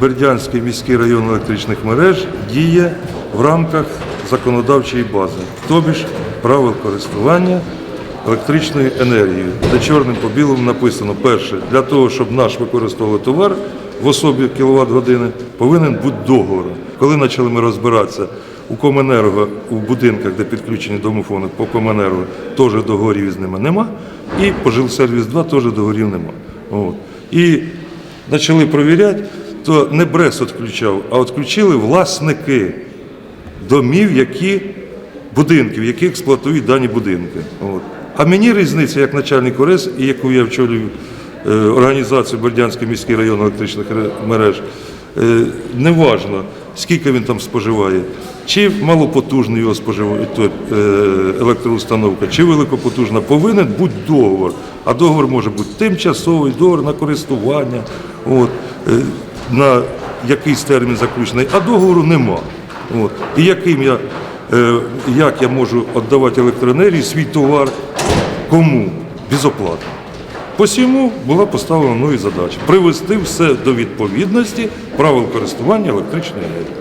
Бердянський міський район електричних мереж діє в рамках законодавчої бази, тобі ж правил користування електричною енергією, де чорним по білому написано, перше, для того, щоб наш використовували товар в особі кіловат години, повинен бути договор. Коли почали ми розбиратися у Коменерго, у будинках, де підключені домофони по Коменерго, теж договорів з ними нема. І по Жилсервіс 2 теж договорів нема. От. І почали перевіряти, то не БРЕС відключав, а відключили власники домів, які будинків, які експлуатують дані будинки. От. А мені різниця як начальник ОРЕС, і яку я вчолюю е, організацію Бердянський міський район електричних мереж, е, не важно, скільки він там споживає, чи малопотужний його споживає то, е, електроустановка, чи великопотужна, повинен бути договор. А договор може бути тимчасовий, договор на користування, от, е, на якийсь термін заключений, а договору нема. От. І яким я, е, як я можу віддавати електроенергію, свій товар, кому? Безоплатно. Посіму була поставлена мною задача привести все до відповідності правил користування електричної енергії.